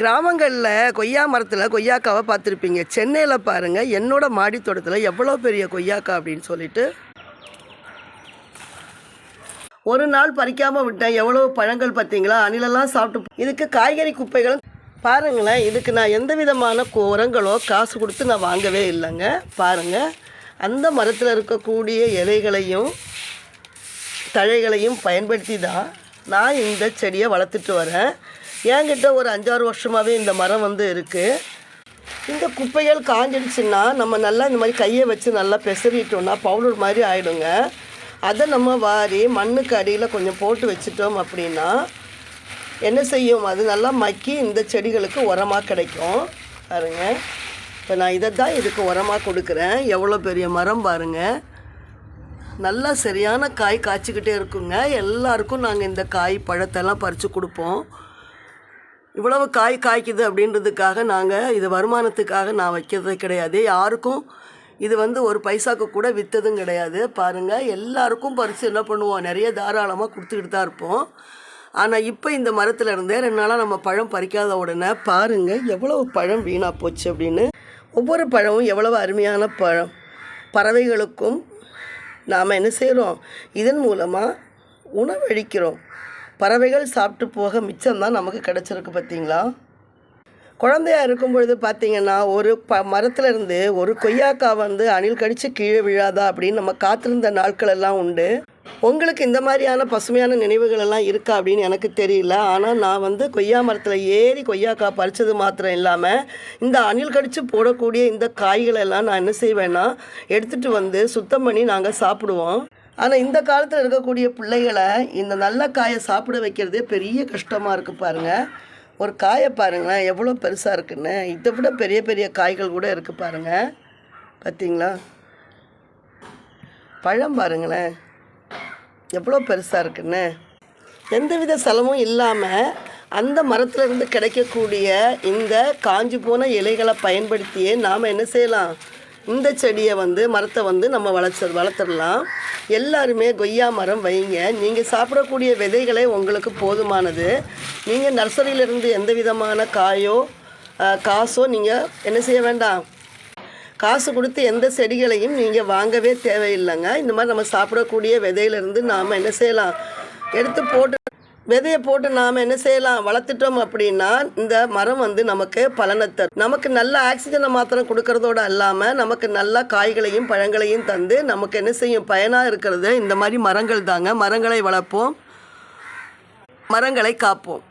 கிராமங்களில் கொய்யா மரத்தில் கொய்யாக்காவை பார்த்துருப்பீங்க சென்னையில் பாருங்கள் என்னோட மாடி தோட்டத்தில் எவ்வளோ பெரிய கொய்யாக்கா அப்படின்னு சொல்லிட்டு. ஒரு நாள் பறிக்காமல் விட்டேன். எவ்வளோ பழங்கள் பார்த்தீங்களா அணிலெல்லாம் சாப்பிட்டு இதுக்கு காய்கறி குப்பைகள் பாருங்களேன் இதுக்கு நான் எந்த விதமான உரங்களோ காசு கொடுத்து நான் வாங்கவே இல்லைங்க. பாருங்கள் அந்த மரத்தில் இருக்கக்கூடிய இலைகளையும் தழைகளையும் பயன்படுத்தி தான் நான் இந்த செடியை வளர்த்துட்டு வரேன். என்கிட்ட ஒரு அஞ்சாறு வருஷமாகவே இந்த மரம் வந்து இருக்குது இந்த குப்பைகள் காஞ்சிடுச்சுன்னா நம்ம நல்லா இந்த மாதிரி கையை வச்சு நல்லா பெசறிட்டோம்னா பவுடர் மாதிரி ஆகிடுங்க அதை நம்ம வாரி மண்ணுக்கு அடியில் கொஞ்சம் போட்டு வச்சுட்டோம் அப்படின்னா என்ன செய்யும்? அது நல்லா மக்கி இந்த செடிகளுக்கு உரமாக கிடைக்கும். பாருங்க. இப்போ நான் இதை தான் இதுக்கு உரமாக கொடுக்குறேன். எவ்வளோ பெரிய மரம் பாருங்கள் நல்லா சரியான காய் காய்ச்சிக்கிட்டே இருக்குங்க. எல்லாருக்கும் நாங்கள் இந்த காய் பழத்தெல்லாம் பறித்து கொடுப்போம். இவ்வளவு காய் காய்க்குது அப்படின்றதுக்காக நாங்கள் இது வருமானத்துக்காக நான் வைக்கிறது கிடையாது. யாருக்கும் இது வந்து ஒரு பைசாக்கு கூட விற்றதும் கிடையாது. பாருங்கள் எல்லாருக்கும் பறித்து என்ன பண்ணுவோம்? நிறைய தாராளமாக கொடுத்துக்கிட்டு தான் இருப்போம். ஆனால் இப்போ இந்த மரத்தில் இருந்தே ரெண்டு நாளாக நம்ம பழம் பறிக்காத உடனே பாருங்கள் எவ்வளவு பழம் வீணாக போச்சு அப்படின்னு. ஒவ்வொரு பழமும் எவ்வளவு அருமையான பழம். பறவைகளுக்கும் நாம் என்ன செய்கிறோம் இதன் மூலமாக உணவளிக்கிறோம். பறவைகள் சாப்பிட்டு போக மிச்சம்தான் நமக்கு கிடச்சிருக்கு பார்த்தீங்களா? குழந்தையா இருக்கும் பொழுது பார்த்தீங்கன்னா ஒரு ப மரத்துலேருந்து ஒரு கொய்யாக்கா வந்து அணில் கடித்து கீழே விழாதா அப்படின்னு நம்ம காத்திருந்த நாட்களெல்லாம் உண்டு. உங்களுக்கு இந்த மாதிரியான பசுமையான நினைவுகள் எல்லாம் இருக்கா அப்படின்னு எனக்கு தெரியல. ஆனால் நான் வந்து கொய்யா மரத்தில் ஏறி கொய்யாக்காய் பறித்தது மாத்திரம் இல்லாமல் இந்த அணில் கடித்து போடக்கூடிய இந்த காய்களை எல்லாம் நான் என்ன செய்வேன்னா எடுத்துகிட்டு வந்து சுத்தம் பண்ணி நாங்கள் சாப்பிடுவோம். ஆனால் இந்த காலத்தில் இருக்கக்கூடிய பிள்ளைகளை இந்த நல்ல காயை சாப்பிட வைக்கிறதே பெரிய கஷ்டமாக இருக்குது பாருங்கள் ஒரு காயை பாருங்களேன் எவ்வளோ பெருசாக இருக்குன்னு. இதை விட பெரிய பெரிய காய்கள் கூட இருக்குது பாருங்கள் பார்த்தீங்களா பழம் பாருங்களேன் எவ்வளோ பெருசாக இருக்குன்னு. எந்தவித செலவும் இல்லாமல் அந்த மரத்துலேருந்து கிடைக்கக்கூடிய இந்த காஞ்சி போன இலைகளை பயன்படுத்தியே நாம் என்ன செய்யலாம்? இந்த செடியை வந்து மரத்தை வந்து நம்ம வளர்த்து வளர்த்துடலாம். எல்லாருமே கொய்யா மரம் வைங்க. நீங்கள் சாப்பிடக்கூடிய விதைகளே உங்களுக்கு போதுமானது. நீங்கள் நர்சரியிலிருந்து எந்த விதமான காயோ காசோ நீங்கள் என்ன செய்ய வேண்டாம்? காசு கொடுத்து எந்த செடிகளையும் நீங்கள் வாங்கவே தேவையில்லைங்க. இந்த மாதிரி நம்ம சாப்பிடக்கூடிய விதையிலிருந்து நாம் என்ன செய்யலாம்? எடுத்து போட்டு விதையை போட்டு நாம் என்ன செய்யலாம்? வளர்த்துட்டோம் அப்படின்னா இந்த மரம் வந்து நமக்கு பலனை தரும். நமக்கு நல்ல ஆக்சிஜனை மாத்திரம் கொடுக்கறதோட அல்லாமல் நமக்கு நல்ல காய்களையும் பழங்களையும் தந்து நமக்கு என்ன செய்யும்? பயனாக இருக்கிறது இந்த மாதிரி மரங்கள் தாங்க. மரங்களை வளர்ப்போம். மரங்களை காப்போம்.